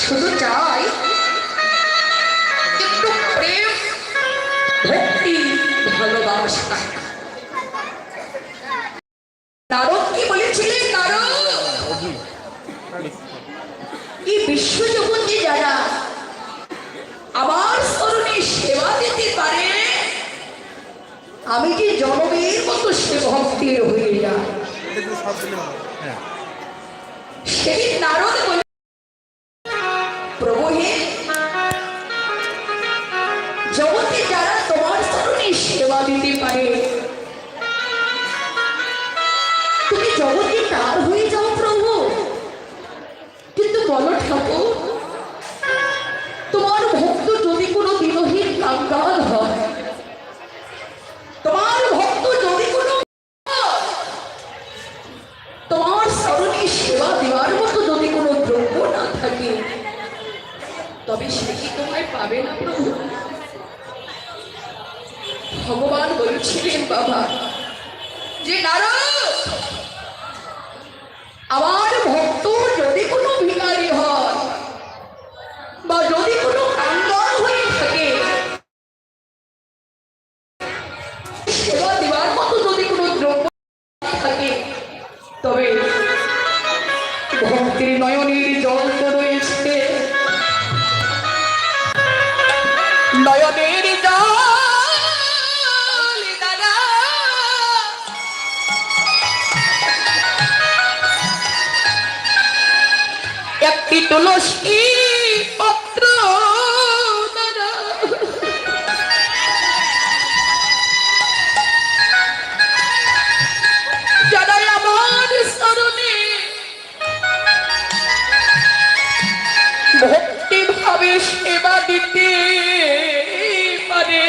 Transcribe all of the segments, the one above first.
শুধু চাই একটু প্রেম ভক্তি ভালোবাসা। নারদ কি বলেছিলেন নারদ এই বিশ্বজগতে যারা আমার স্মরণে সেবা দিতে পারে আমি যে জনমের মতো সে ভক্তির হয়ে যায় সেই নারদ সেবা দিতে পারে। তুমি জগতে তার হয়ে যাও প্রভু। কিন্তু বলো ঠাকুর, তোমার ভক্ত যদি কোনো দিনহীন কাঙ্গাল হয় দেওয়ার মতো যদি কোনো দ্রব্য না থাকে, তবে সে কি তোমায় পাবে না প্রভু? ভগবান বলছিলেন, বাবা, যে নারদ, আমার ভক্ত যদি কোনো ভিখারি হয় বা যদি কোনো তবে ভক্তির নয়নের জল তুলসী পত্র দাদা যারা আমার স্মরণে ভক্তি ভাবে সেবা দিতে পারে,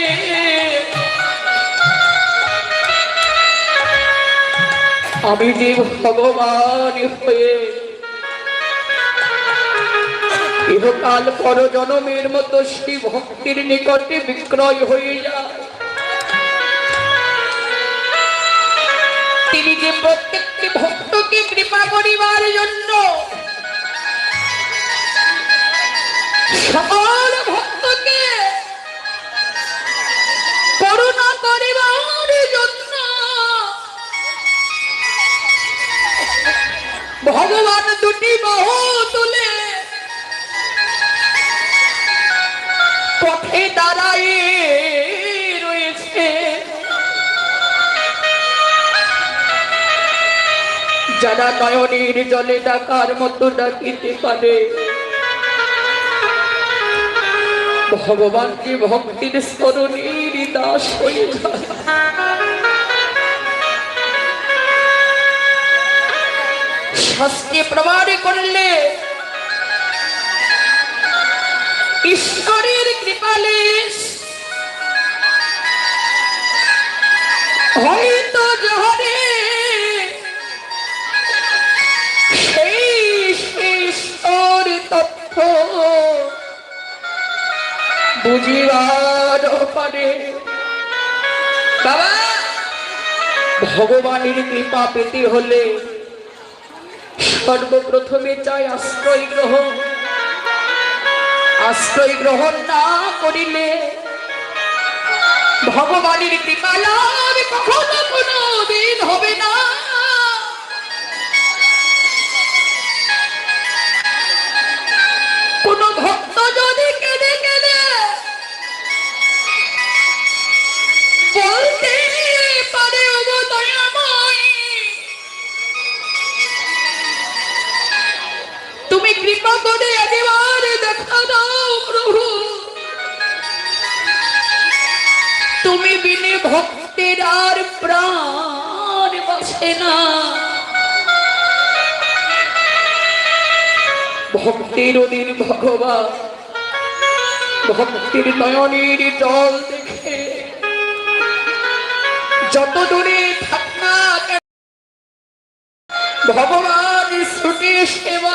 আমি যে ভগবান হয়ে ইহকাল পর জনমের মতো শ্রী ভক্তির নিকটে বিক্রয় হয়ে যায়। তিনি যে প্রত্যেকটি ভক্তকে কৃপা করিবার জন্য সকল ভক্তকে করুণা করিবার জন্য ভগবান দুটি বাহু তুলে যারা নয়নের জলে ডাকার মতো ডাকিতে পারে, ভগবানকে ভক্তির দাস হয়ে যায়। শাস্ত্রে প্রমাণ করলে ঈশ্বরের জহরে সেই পারে বাবা ভগবানের কৃপা পেতে হলে সর্বপ্রথমে চাই আশ্রয় গ্রহণ। আশ্রয় গ্রহণ না করিলে ভগবানের কৃপা লাভ কখনো কোনো দিন হবে না। কোন ভক্ত যদি কেঁদে কেঁদে বলতে পারে তুমি কৃপা করে ভক্তের আর প্রাণ বাসে না। ভক্তির দিন ভগবান, ভক্তির নয়নের জল দেখে যত দূরে থাক না ভগবান ছুটে সেবা